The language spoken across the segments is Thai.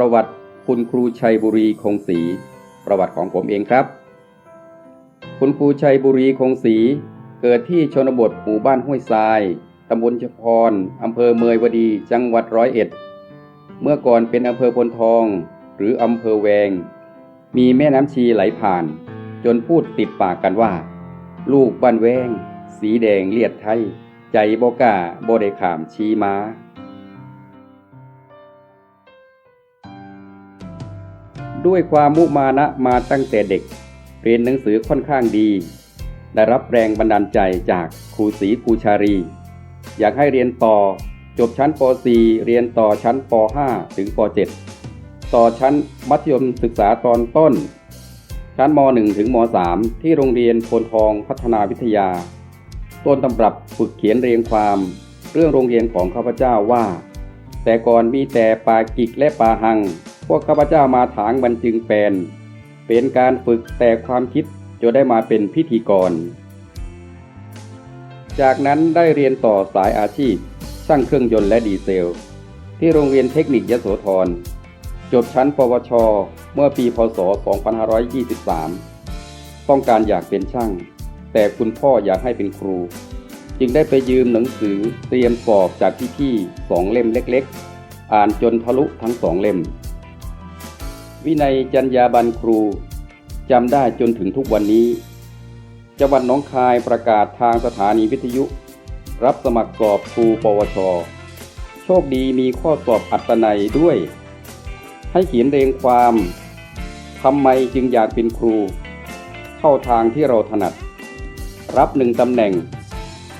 ประวัติคุณครูชัยบุรีคงศรีประวัติของผมเองครับ คุณครูชัยบุรีคงศรีเกิดที่ชนบทหมู่บ้านห้วยทรายตำบลชพรอำเภอเมยวดีจังหวัดร้อยเอ็ด เมื่อก่อนเป็นอำเภอพลทอง หรืออำเภอแวง มีแม่น้ำชีไหลผ่าน จนพูดติดปากกันว่า ลูกบ้านแวง สีแดงเลียดไทย ใจบกาบ่ได้ขามชีม้า ด้วยความมุมานะมาตั้งแต่เด็ก เรียนหนังสือค่อนข้างดี ได้รับแรงบันดาลใจจากครูศรีครูชารี อยากให้เรียนต่อ จบชั้นป .4 เรียนต่อชั้นป .5 ถึงป .7 ต่อชั้นมัธยมศึกษาตอนต้น ชั้นม .1 ถึงม .3 ที่โรงเรียนโพนทองพัฒนาวิทยา ต้นตำรับฝึกเขียนเรียงความ เรื่องโรงเรียนของข้าพเจ้าว่า แต่ก่อนมีแต่ปากิกและปาหัง พวกข้าพเจ้ามาถางบรรจึงแปลนเป็นการฝึกแต่ความคิดจนได้มาเป็นพิธีกร จากนั้นได้เรียนต่อสายอาชีพ ช่างเครื่องยนต์และดีเซล ที่โรงเรียนเทคนิคยโสธร จบชั้นปวช เมื่อปีพศ 2523 ต้องการอยากเป็นช่าง แต่คุณพ่ออยากให้เป็นครู จึงได้ไปยืมหนังสือเตรียมสอบจากพี่ๆสองเล่มเล็ก ๆ อ่านจนทะลุทั้งสองเล่ม วินัยจัญญาบันครูจำได้จนถึงทุกวันนี้ จังหวัดหนองคายประกาศทางสถานีวิทยุ รับสมัครสอบครูปวช โชคดีมีข้อสอบอัตนัยด้วย ให้เขียนเรียงความทำไมจึงอยากเป็นครู เข้าทางที่เราถนัด รับหนึ่งตำแหน่ง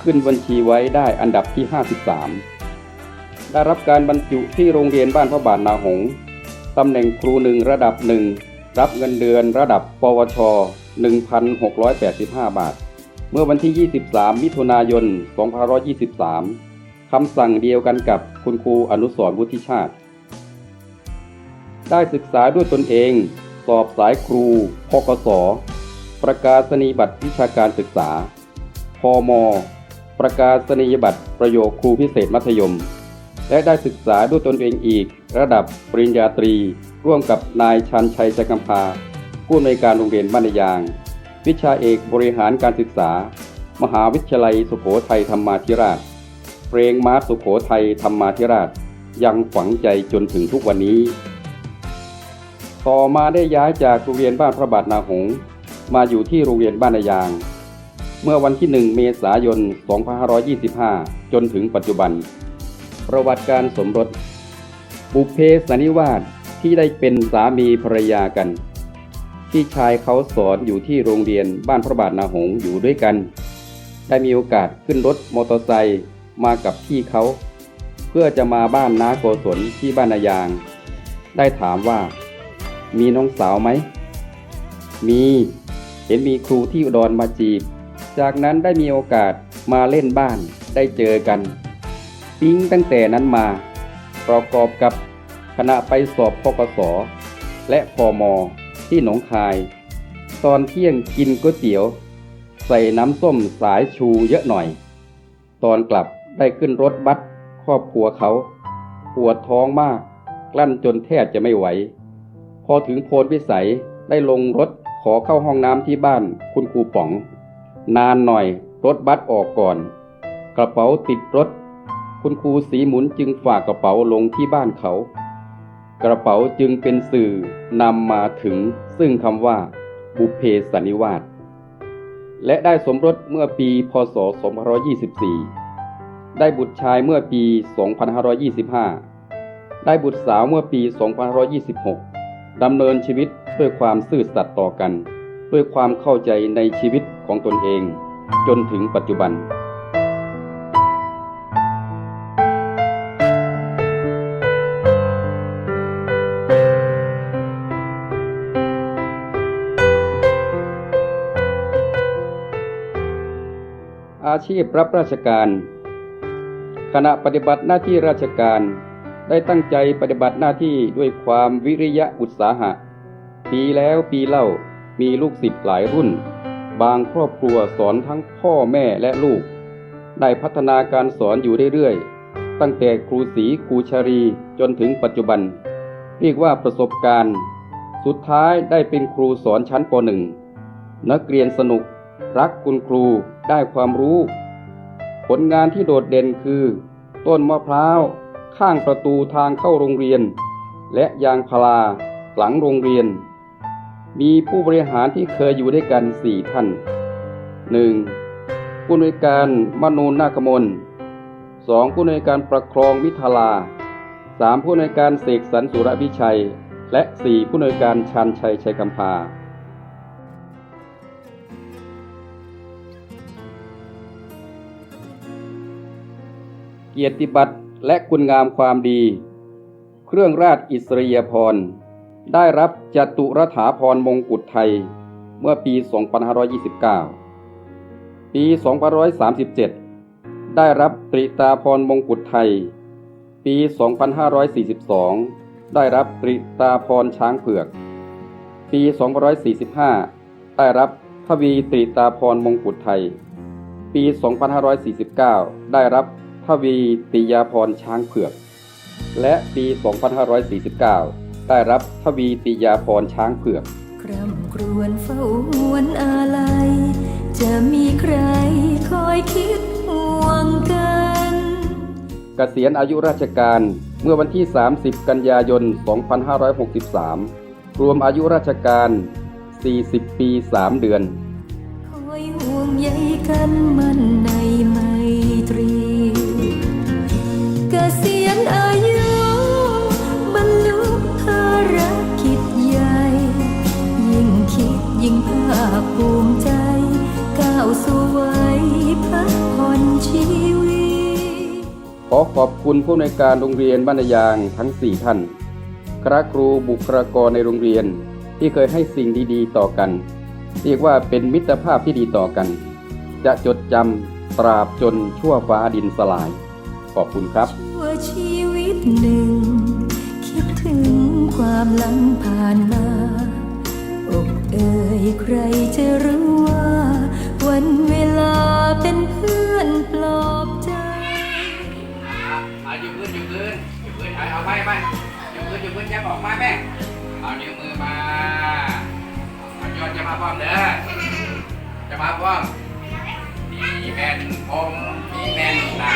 ขึ้นบัญชีไว้ได้อันดับที่ 53 ได้รับการบรรจุที่โรงเรียนบ้านพระบาทนาหงส์ ตำแหน่งครูหนึ่งระดับหนึ่งรับเงินเดือนระดับ ปวช 1,685 บาท เมื่อวันที่ 23 มิถุนายน 2523 คำสั่งเดียวกันกับคุณครูอนุสรวุฒิชาติ ได้ศึกษาด้วยตนเอง สอบสายครูพกสประกาศนียบัตรวิชาการศึกษา พม ประกาศนียบัตรประโยคครูพิเศษมัธยม และได้ศึกษาด้วยตนเองอีก ระดับปริญญาตรี ร่วมกับนายชันชัยจักรมพาผู้อำนวยการโรงเรียนบ้านนายาง วิชาเอกบริหารการศึกษา มหาวิทยาลัยสุโขทัยธรรมาธิราช เพลงมาร์ชสุโขทัยธรรมาธิราช ยังฝังใจจนถึงทุกวันนี้ ต่อมาได้ย้ายจากโรงเรียนบ้านพระบาทนาหง มาอยู่ที่โรงเรียนบ้านนายาง เมื่อวันที่ 1 เมษายน 2525 จนถึงปัจจุบัน ประวัติการสมรส บุเพสนิวาสที่ได้เป็นสามีภรรยากัน ที่ชายเขาสอนอยู่ที่โรงเรียนบ้านพระบาทนาหงอยู่ด้วยกัน ได้มีโอกาสขึ้นรถมอเตอร์ไซค์มากับพี่เขา เพื่อจะมาบ้านน้าโกศลที่บ้านนายาง ได้ถามว่า มีน้องสาวไหม มีเห็นมีครูที่อุดรมาจีบ จากนั้นได้มีโอกาสมาเล่นบ้านได้เจอกัน ปิ๊งตั้งแต่นั้นมา ประกอบกับคณะไปสอบพกสและพอมอที่หนองคาย ตอนเที่ยงกินก๋วยเตี๋ยว ใส่น้ำส้มสายชูเยอะหน่อย ตอนกลับได้ขึ้นรถบัสครอบครัวเขาปวดท้องมาก กลั้นจนแทบจะไม่ไหว พอถึงโพนพิสัยได้ลงรถขอเข้าห้องน้ำที่บ้านคุณครูป๋อง นานหน่อยรถบัสออกก่อน กระเป๋าติดรถ คุณครูสีหมุนจึงฝากกระเป๋าลงที่บ้านเขา กระเป๋าจึงเป็นสื่อนำมาถึงซึ่งคำว่า บุเพสันนิวาสและได้สมรสเมื่อปีพศ 2524 ได้บุตรชายเมื่อปี 2525 ได้บุตรสาวเมื่อปี 2526 ดำเนินชีวิตด้วยความซื่อสัตย์ต่อกัน ด้วยความเข้าใจในชีวิตของตนเอง จนถึงปัจจุบัน อาชีพรับราชการ ขณะปฏิบัติหน้าที่ราชการ ได้ตั้งใจปฏิบัติหน้าที่ด้วยความวิริยะอุตสาหะ ปีแล้วปีเล่ามีลูกศิษย์หลายรุ่น บางครอบครัวสอนทั้งพ่อแม่และลูก ได้พัฒนาการสอนอยู่เรื่อยๆ ตั้งแต่ครูศรีครูชารีจนถึงปัจจุบัน เรียกว่าประสบการณ์ สุดท้ายได้เป็นครูสอนชั้นป .1 นักเรียนสนุก รักคุณครู ได้ความรู้ ผลงานที่โดดเด่นคือ ต้นมะพร้าว ข้างประตูทางเข้าโรงเรียน และยางพาราหลังโรงเรียน มีผู้บริหารที่เคยอยู่ด้วยกันสี่ท่าน 1. ผู้อำนวยการมนูนนาคมล 2. ผู้อำนวยการประครองวิทาลา 3. ผู้อำนวยการเสกสรรสุรวิชัย และ 4. ผู้อำนวยการชันชัยชัยกำพา กียรติบัตรและคุณงามความดี เครื่องราชอิสริยาภรได้รับจตุรถาพรมงกุฎไทย เมื่อปี 2529 ปี 2537 ได้รับตริตาพรมงกุฎไทย ปี 2542 ได้รับตริตาพรช้างเผือก ปี 2545 ได้รับทวีตริตาพรมงกุฎไทย ปี 2549 ได้รับ วีติยาพรช้างเผือก และปี 2549 ได้รับทวีติยาพรช้างเผือกคร่ำครวญเฝ้าหวนอะไร จะมีใครคอยคิดห่วงกันเกษียณอายุราชการเมื่อวันที่ 30 กันยายน 2563 รวมอายุราชการ 40 ปี 3 เดือนคอยห่วงใยกันมัน ขอขอบคุณผู้ในการโรงเรียนบ้านยางทั้ง 4 ท่าน คณะครูบุคลากรในโรงเรียนที่เคยให้สิ่งดีๆ ต่อกัน เรียกว่าเป็นมิตรภาพที่ดีต่อกัน จะจดจำตราบจนชั่วฟ้าดินสลาย ขอบคุณครับ ชั่วชีวิตหนึ่ง คิดถึงความลังผ่านมาอกเอ่ยใครจะรู้ว่า วันเวลาเป็นเพื่อนปลอบ อยู่พื้นอยู่พื้นอยู่พื้นเอาเอาไปไปอยู่พื้นอยู่พื้นแยกออกมาแม่เอานิ้วมือมาเอายอดจะมาพร้อมเด้อจะมาพร้อมมีแม่นผมมีแม่นหนา